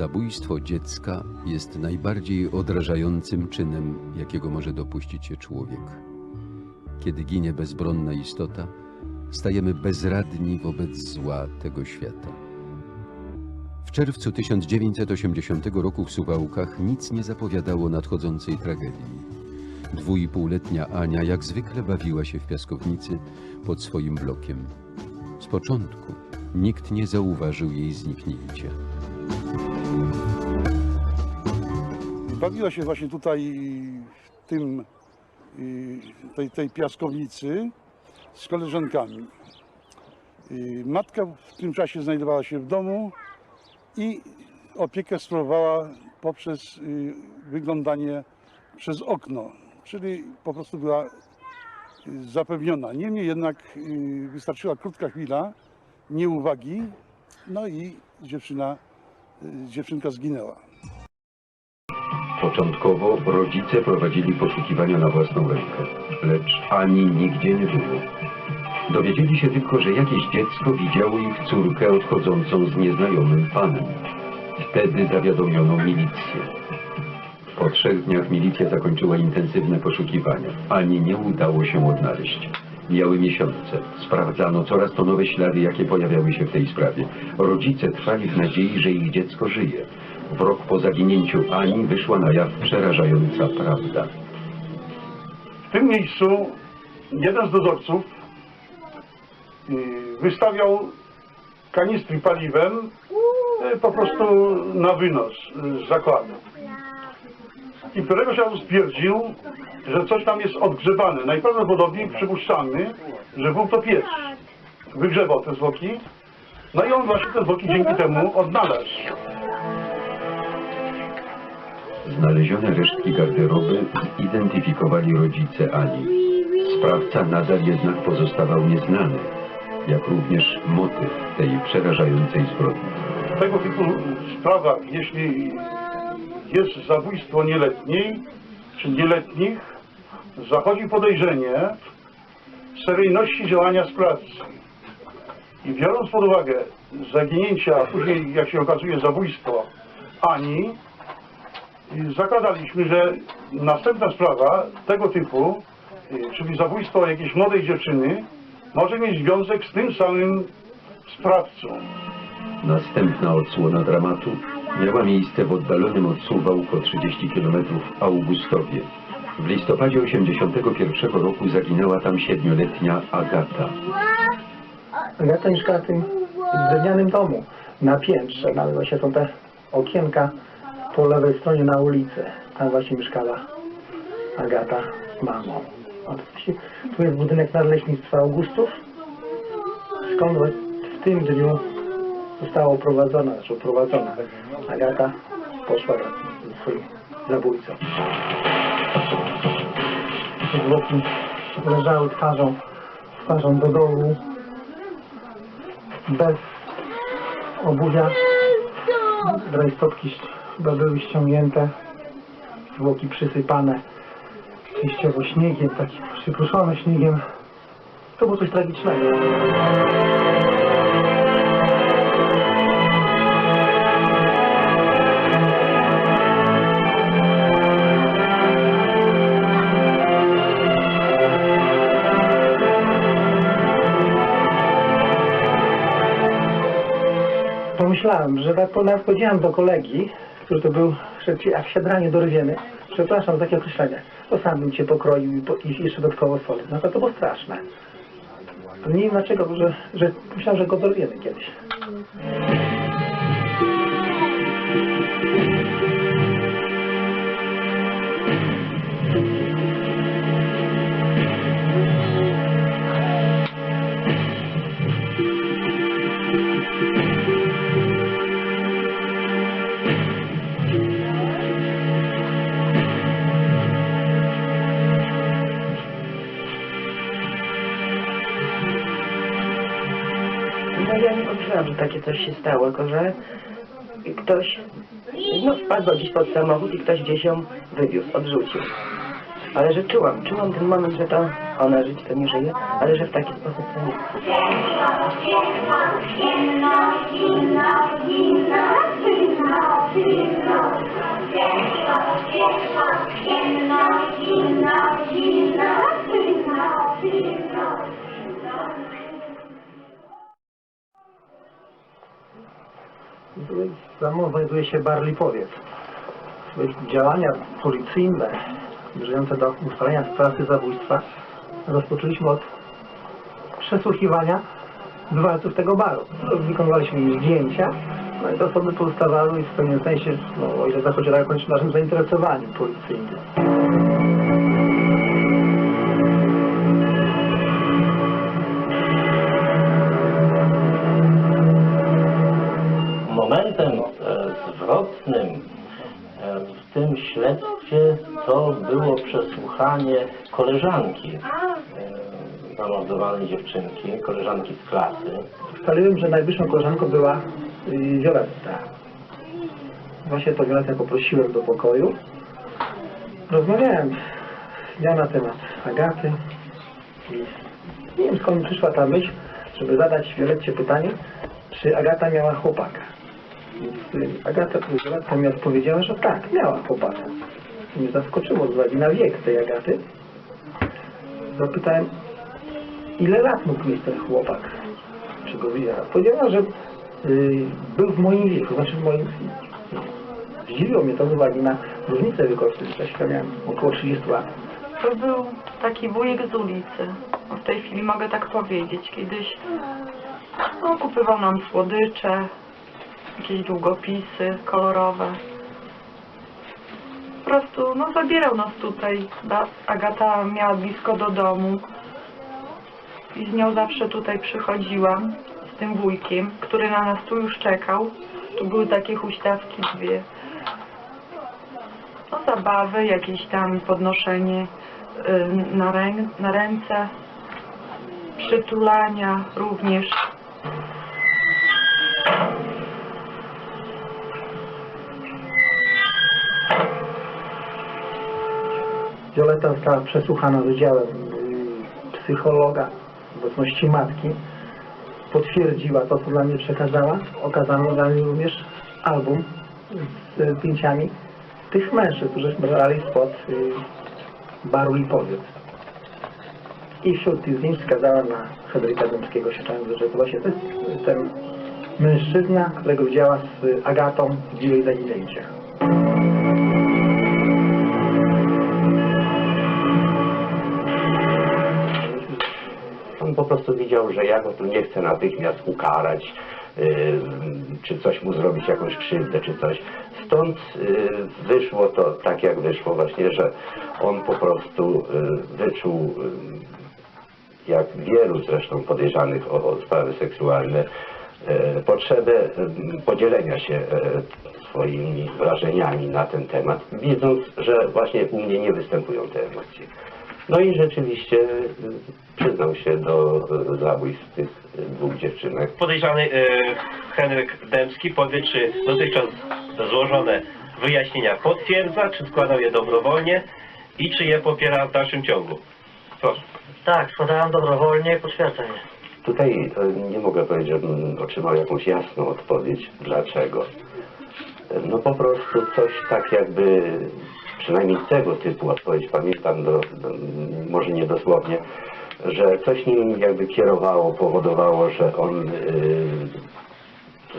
Zabójstwo dziecka jest najbardziej odrażającym czynem, jakiego może dopuścić się człowiek. Kiedy ginie bezbronna istota, stajemy bezradni wobec zła tego świata. W czerwcu 1980 roku w Suwałkach nic nie zapowiadało nadchodzącej tragedii. Dwuipółletnia Ania jak zwykle bawiła się w piaskownicy pod swoim blokiem. Z początku nikt nie zauważył jej zniknięcia. Bawiła się właśnie tutaj w tym, tej, tej piaskownicy z koleżankami. Matka w tym czasie znajdowała się w domu i opiekę sprawowała poprzez y, wyglądanie przez okno, czyli po prostu była y, zapewniona. Niemniej jednak y, wystarczyła krótka chwila nieuwagi, no i dziewczyna, dziewczynka zginęła. Początkowo rodzice prowadzili poszukiwania na własną rękę, lecz Ani nigdzie nie było. Dowiedzieli się tylko, że jakieś dziecko widziało ich córkę odchodzącą z nieznajomym panem. Wtedy zawiadomiono milicję. Po trzech dniach milicja zakończyła intensywne poszukiwania. Ani nie udało się odnaleźć. Mijały miesiące. Sprawdzano coraz to nowe ślady, jakie pojawiały się w tej sprawie. Rodzice trwali w nadziei, że ich dziecko żyje. W rok po zaginięciu Ani wyszła na jaw przerażająca prawda. W tym miejscu jeden z dozorców y, wystawiał kanistry paliwem y, po prostu na wynos z zakładu. I któregoś razu stwierdził, że coś tam jest odgrzebane. Najprawdopodobniej przypuszczamy, że był to pies. Wygrzebał te zwłoki. No i on właśnie te zwłoki dzięki temu odnalazł. Znalezione resztki garderoby zidentyfikowali rodzice Ani. Sprawca nadal jednak pozostawał nieznany, jak również motyw tej przerażającej zbrodni. w tego typu sprawach, jeśli jest zabójstwo nieletniej czy nieletnich, zachodzi podejrzenie seryjności działania sprawcy. I biorąc pod uwagę zaginięcie, a później, jak się okazuje, zabójstwo Ani, zakładaliśmy, że następna sprawa tego typu, y, czyli zabójstwo jakiejś młodej dziewczyny, może mieć związek z tym samym sprawcą. Następna odsłona dramatu miała miejsce w oddalonym od Suwałk o 30 km Augustowie. W listopadzie 81 roku zaginęła tam siedmioletnia Agata. Agata mieszkała w tym drewnianym domu na piętrze. Tam właśnie są te okienka po lewej stronie na ulicy. Tam właśnie mieszkała Agata z mamą. Tu jest budynek Nadleśnictwa Augustów. Skąd w tym dniu została uprowadzona, znaczy uprowadzona. Agata poszła ze swoim zabójcą. Zwłoki leżały twarzą, twarzą do dołu, bez obuwia. Rajstopki były ściągnięte, zwłoki przysypane częściowo śniegiem, takim przypruszone śniegiem. To było coś tragicznego. Że tak po- nawet powiedziałem do kolegi, który to był, że ci- jak siadranie do rywieny, przepraszam za takie określenie, to sam bym cię pokroił i, po, i jeszcze dodatkowo solę. No to to było straszne. Nie wiem dlaczego, że, że myślałem, że go dorwiemy kiedyś. takie coś się stało, tylko że ktoś no, spadł gdzieś pod samochód i ktoś gdzieś ją wywiózł, odrzucił. Ale że czułam, czułam ten moment, że to ona żyć to nie żyje, ale że w taki sposób to nie. Thank. Zimno, zimno, zimno. Za mną znajduje się bar Lipowiec. Działania policyjne zmierzające do ustalenia sprawcy zabójstwa rozpoczęliśmy od przesłuchiwania zwartów tego baru. Wykonywaliśmy zdjęcia, no i te osoby pozostawały w pewnym sensie, no, o ile zachodziło jakąś naszym zainteresowaniem policyjnym. Śledztwie to było przesłuchanie koleżanki e, zamordowanej dziewczynki, koleżanki z klasy. Ustaliłem, że najbliższą koleżanką była y, Violetta. Właśnie to Violettę poprosiłem do pokoju. Rozmawiałem z nią na temat Agaty i nie wiem skąd przyszła ta myśl, żeby zadać Violetcie pytanie, czy Agata miała chłopaka. Y, Agata, Violetta mi odpowiedziała, że tak, miała chłopaka. Co mnie zaskoczyło z uwagi na wiek tej Agaty. Zapytałem, ile lat mógł mieć ten chłopak? Czy go widziała? Powiedziała, że y, był w moim wieku, znaczy w moim... Zdziwiło mnie to z uwagi na różnicę wiekową, ja miałem około 30 lat. To był taki wujek z ulicy. W tej chwili mogę tak powiedzieć. Kiedyś no, kupywał nam słodycze, jakieś długopisy kolorowe. Po prostu no, zabierał nas tutaj. Agata miała blisko do domu. I z nią zawsze tutaj przychodziłam, z tym wujkiem, który na nas tu już czekał. Tu były takie huśtawki dwie. No zabawy, jakieś tam podnoszenie y, na, rę, na ręce, przytulania również. Violeta została przesłuchana z udziałem y, psychologa w obecności matki. Potwierdziła to, co dla mnie przekazała. Okazano dla mnie również album z zdjęciami tych mężczyzn, którzy brali spod y, baru Lipowiec. I wśród tych zdjęć wskazała na Federika Dębskiego, siecząc, że to właśnie to jest ten mężczyzna, którego widziała z Agatą w jej zaginięciach. Prostu widział, że ja go tu nie chcę natychmiast ukarać, yy, czy coś mu zrobić, jakąś krzywdę, czy coś. Stąd yy, wyszło to tak, jak wyszło właśnie, że on po prostu yy, wyczuł, jak wielu zresztą podejrzanych o, sprawy seksualne, potrzebę podzielenia się swoimi wrażeniami na ten temat, widząc, że właśnie u mnie nie występują te emocje. No i rzeczywiście y, przyznał się do y, zabójstw tych y, dwóch dziewczynek. Podejrzany e, Henryk Dębski powie, czy dotychczas złożone wyjaśnienia potwierdza, czy składał je dobrowolnie i czy je popiera w dalszym ciągu. Proszę. Tak, składałem dobrowolnie i potwierdzam je. Tutaj nie mogę powiedzieć, żebym otrzymał jakąś jasną odpowiedź, dlaczego. No po prostu coś tak jakby, przynajmniej tego typu odpowiedź pamiętam, do, do, może nie dosłownie, że coś nim jakby kierowało, powodowało, że on y,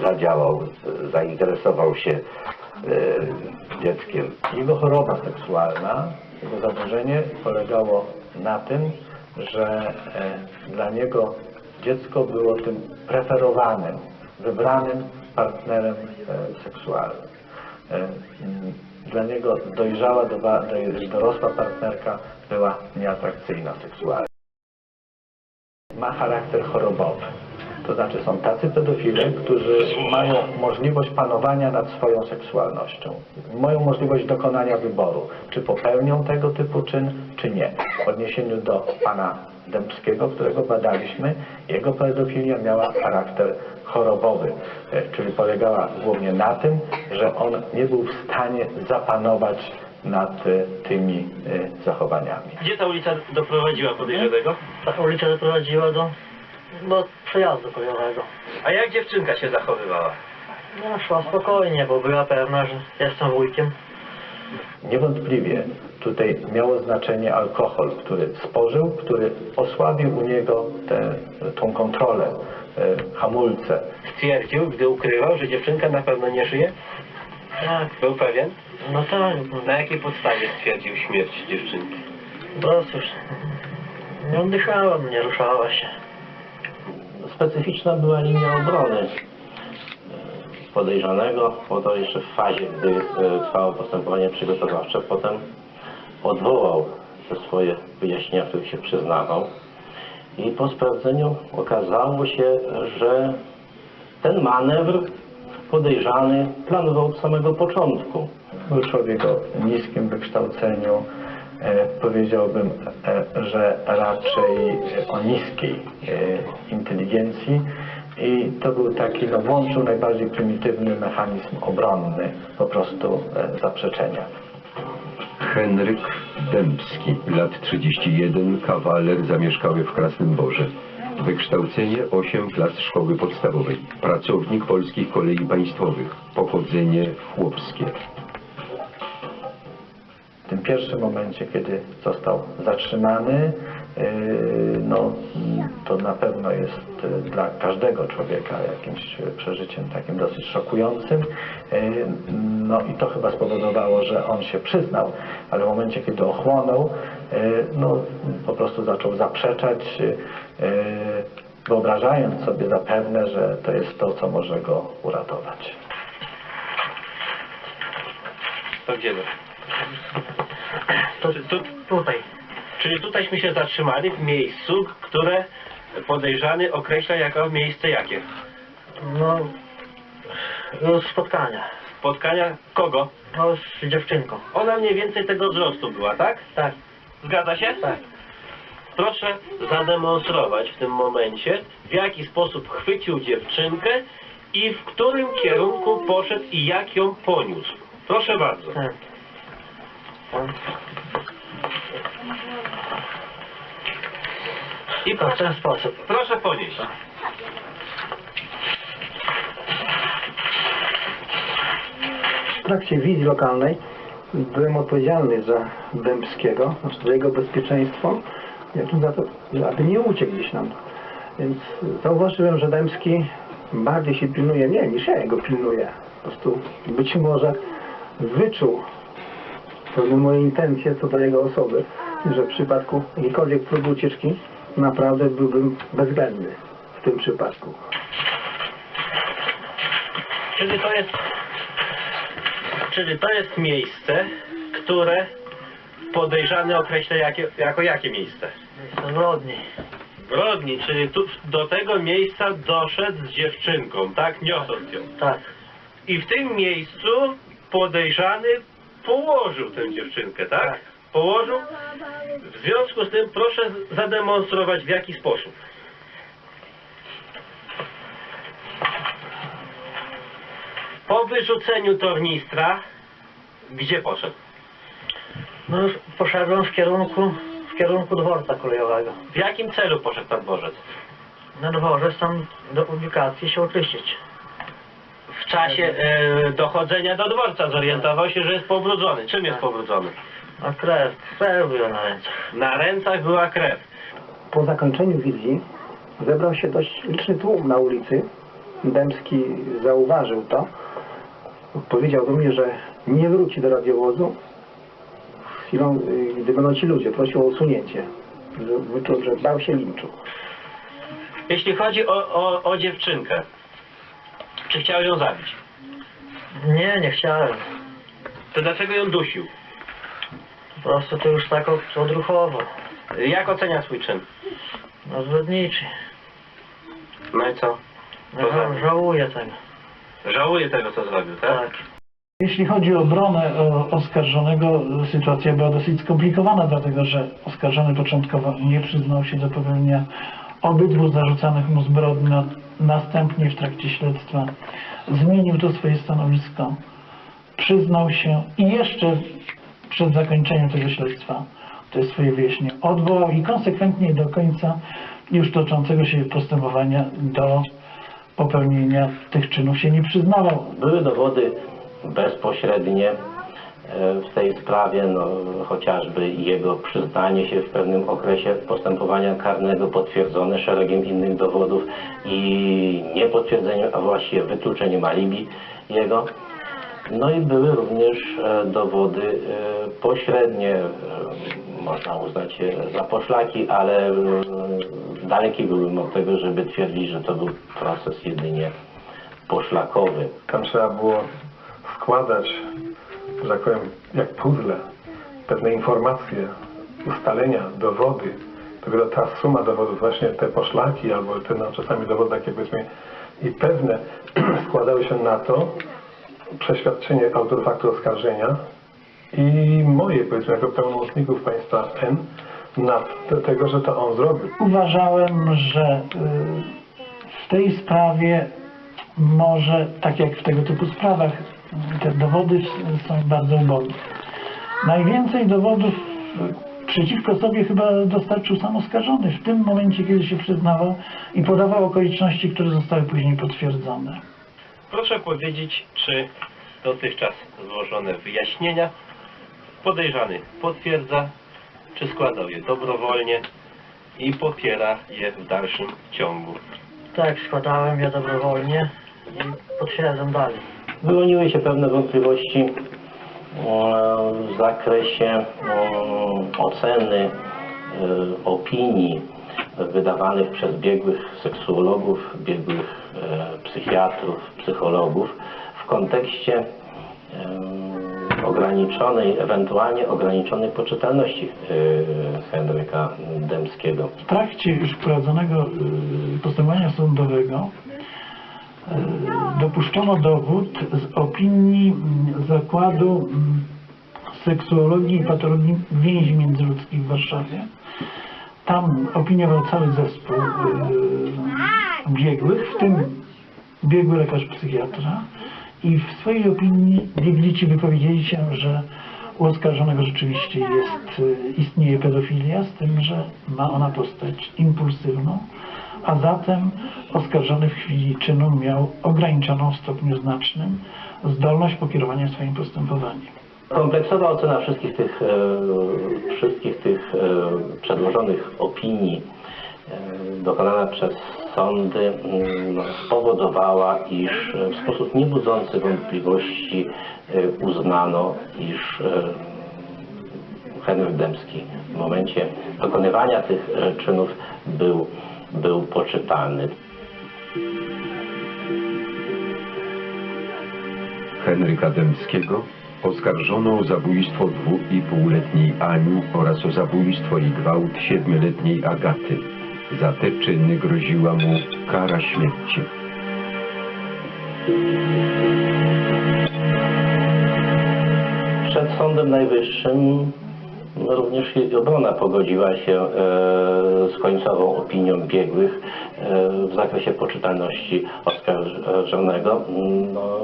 zadziałał, y, zainteresował się y, dzieckiem. Jego choroba seksualna, jego zaburzenie polegało na tym, że e, dla niego dziecko było tym preferowanym, wybranym partnerem e, seksualnym. Dla niego dojrzała, dorosła partnerka była nieatrakcyjna seksualnie. Ma charakter chorobowy. To znaczy są tacy pedofile, którzy mają możliwość panowania nad swoją seksualnością. Mają możliwość dokonania wyboru, czy popełnią tego typu czyn, czy nie. W odniesieniu do pana Dębskiego, którego badaliśmy, jego pedofilia miała charakter chorobowy, e, czyli polegała głównie na tym, że on nie był w stanie zapanować nad e, tymi e, zachowaniami. Gdzie ta ulica doprowadziła podejrzanego? Ta ulica doprowadziła do, do przejazdu kolejowego. A jak dziewczynka się zachowywała? No, szła spokojnie, bo była pewna, że jestem wujkiem. Niewątpliwie tutaj miało znaczenie alkohol, który spożył, który osłabił u niego tę tą kontrolę hamulce. Stwierdził, gdy ukrywał, że dziewczynka na pewno nie żyje? Tak, Był pewien? no tak, Na jakiej podstawie stwierdził śmierć dziewczynki? no cóż, nie oddychała, nie ruszała się. Specyficzna była linia obrony e, podejrzanego, bo to jeszcze w fazie, gdy e, trwało postępowanie przygotowawcze. Potem odwołał te swoje wyjaśnienia, w których się przyznawał. I po sprawdzeniu okazało się, że ten manewr podejrzany planował od samego początku. Był człowiek o niskim wykształceniu, e, powiedziałbym, e, że raczej o niskiej inteligencji i to był taki, no włączył najbardziej prymitywny mechanizm obronny, po prostu e, zaprzeczenia. Henryk Dębski, lat 31, kawaler zamieszkały w Krasnym Borze. Wykształcenie 8 klas szkoły podstawowej. Pracownik polskich kolei państwowych. Pochodzenie chłopskie. W tym pierwszym momencie, kiedy został zatrzymany, no, to na pewno jest yy, dla każdego człowieka jakimś przeżyciem takim dosyć szokującym. Yy, No i to chyba spowodowało, że on się przyznał, ale w momencie, kiedy ochłonął, no, po prostu zaczął zaprzeczać, wyobrażając sobie zapewne, że to jest to, co może go uratować. To gdzie to? Tutaj, czyli tutayśmy się zatrzymali w miejscu, które podejrzany określa jako miejsce jakie? no, już spotkania, Spotkania kogo? no z dziewczynką. Ona mniej więcej tego wzrostu była, tak? Tak, Zgadza się? tak. Proszę zademonstrować w tym momencie, w jaki sposób chwycił dziewczynkę i w którym kierunku poszedł i jak ją poniósł. Proszę bardzo. tak. tak. I To w ten sposób. proszę ponieść. W trakcie wizji lokalnej byłem odpowiedzialny za Dębskiego, znaczy za jego bezpieczeństwo, jak za to, aby nie uciekł gdzieś nam. Więc zauważyłem, że Dębski bardziej się pilnuje mnie niż ja jego pilnuję. Po prostu być może wyczuł pewne moje intencje co do jego osoby, że w przypadku jakiejkolwiek próby ucieczki naprawdę byłbym bezwzględny w tym przypadku. Czyli to jest, czyli to jest miejsce, które podejrzany określa jakie, jako jakie miejsce? Zbrodni. Brodni, czyli tu do tego miejsca doszedł z dziewczynką, tak? Niosąc ją. Tak, I w tym miejscu podejrzany położył tę dziewczynkę, tak? Tak. Położył. W związku z tym proszę zademonstrować w jaki sposób. Po wyrzuceniu tornistra, gdzie poszedł? no poszedłem w kierunku, w kierunku dworca kolejowego. W jakim celu poszedł na dworzec? Na dworze tam do publikacji się oczyścić. W czasie e, dochodzenia do dworca zorientował się, że jest pobrudzony. Czym jest pobrudzony? A krew, krew była na rękach. Na rękach była krew. Po zakończeniu wizji zebrał się dość liczny tłum na ulicy. Dębski zauważył to. Powiedział do mnie, że nie wróci do radiowozu chwilą, y, gdy będą ci ludzie. Prosił o usunięcie. Wyczuł, że bał się linczu. Jeśli chodzi o, o, o dziewczynkę, czy chciał ją zabić? Nie, nie chciałem. To dlaczego ją dusił? Po prostu to już tak od- odruchowo. Jak ocenia swój czyn? No zbrodniczy. No i co? No, ża- żałuję tego. Żałuje tego, co zrobił, tak? Tak. Jeśli chodzi o obronę o, oskarżonego, sytuacja była dosyć skomplikowana, dlatego że oskarżony początkowo nie przyznał się do popełnienia obydwu zarzucanych mu zbrodni, na- następnie w trakcie śledztwa zmienił to swoje stanowisko, przyznał się i jeszcze przed zakończeniem tego śledztwa to jest swoje wyjaśnienie odwołał i konsekwentnie do końca już toczącego się postępowania do popełnienia tych czynów się nie przyznawał. Były dowody bezpośrednie, e, w tej sprawie, no, chociażby jego przyznanie się w pewnym okresie postępowania karnego potwierdzone szeregiem innych dowodów i niepotwierdzenie, a właściwie wykluczenie alibi jego. No i były również e, dowody e, pośrednie, e, można uznać je za poszlaki, ale dalekie byłem od tego, żeby twierdzić, że to był proces jedynie poszlakowy. Tam trzeba było składać, że tak powiem, jak puzzle, pewne informacje, ustalenia, dowody. Dopiero ta suma dowodów, właśnie te poszlaki albo te no, czasami dowody takie powiedzmy i pewne składały się na to przeświadczenie autorów aktu oskarżenia i moje powiedzmy jako pełnomocników państwa N na te- tego, że to on zrobił. Uważałem, że y, w tej sprawie może, tak jak w tego typu sprawach, te dowody są bardzo ubogie. Najwięcej dowodów y, przeciwko sobie chyba dostarczył sam oskarżony w tym momencie, kiedy się przyznawał i podawał okoliczności, które zostały później potwierdzone. Proszę powiedzieć, czy dotychczas złożone wyjaśnienia podejrzany potwierdza, czy składał je dobrowolnie i popiera je w dalszym ciągu. Tak, składałem je dobrowolnie i potwierdzam dalej. Wyłoniły się pewne wątpliwości e, w zakresie oceny e, opinii wydawanych przez biegłych seksuologów, biegłych e, psychiatrów, psychologów w kontekście e, ograniczonej, ewentualnie ograniczonej poczytalności e, Henryka Dębskiego. W trakcie już prowadzonego y, postępowania sądowego dopuszczono dowód z opinii Zakładu Seksuologii i Patologii Więzi Międzyludzkich w Warszawie. Tam opiniował cały zespół y, biegłych, w tym biegły lekarz psychiatra i w swojej opinii biegli ci wypowiedzieli się, że u oskarżonego rzeczywiście jest, y, istnieje pedofilia, z tym, że ma ona postać impulsywną, a zatem oskarżony w chwili czynu miał ograniczoną w stopniu znacznym zdolność pokierowania swoim postępowaniem. Kompleksowa ocena wszystkich tych, e, wszystkich tych e, przedłożonych opinii e, dokonana przez sądy mm, no, spowodowała, iż w sposób niebudzący wątpliwości uznano, iż Henryk Dębski w momencie dokonywania tych czynów był, był poczytalny. Henryka Dębskiego oskarżono o zabójstwo dwu i półletniej Ani oraz o zabójstwo i gwałt siedmioletniej Agaty. Za te czyny groziła mu kara śmierci. Przed Sądem Najwyższym również i obrona pogodziła się e, z końcową opinią biegłych e, w zakresie poczytalności oskarżonego, no,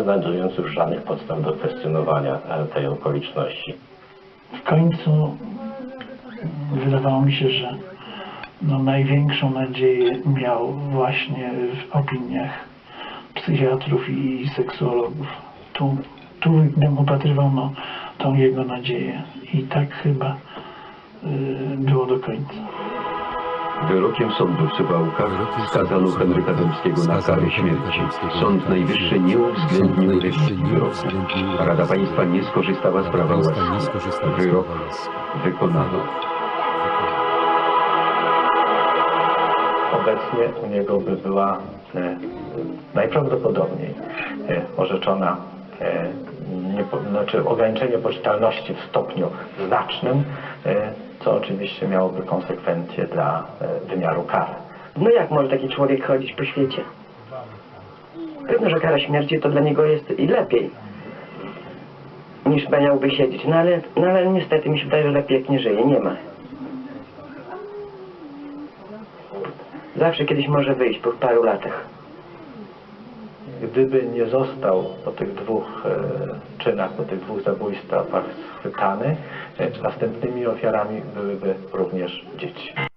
nie znajdując już żadnych podstaw do kwestionowania e, tej okoliczności. W końcu mm, wydawało mi się, że no, największą nadzieję miał właśnie w opiniach psychiatrów i seksuologów. Tu, tu bym upatrywał no, tą jego nadzieję i tak chyba y, było do końca. Wyrokiem sądu w Suwałkach skazano Henryka Dębskiego na karę śmierci. Sąd Najwyższy nie uwzględnił rewizji wyroku. Rada Państwa nie skorzystała z prawa łaski. Wyrok wykonano. Obecnie u niego by była e, najprawdopodobniej e, orzeczona e, niepo, znaczy ograniczenie poczytalności w stopniu znacznym, e, co oczywiście miałoby konsekwencje dla e, wymiaru kary. No jak może taki człowiek chodzić po świecie? Pewno, że kara śmierci to dla niego jest i lepiej niż miałby siedzieć. No ale, no ale niestety mi się wydaje, że lepiej jak nie żyje. Nie ma. Zawsze kiedyś może wyjść po paru latach. Gdyby nie został po tych dwóch e, czynach, po tych dwóch zabójstwach schwytany, e, następnymi ofiarami byłyby również dzieci.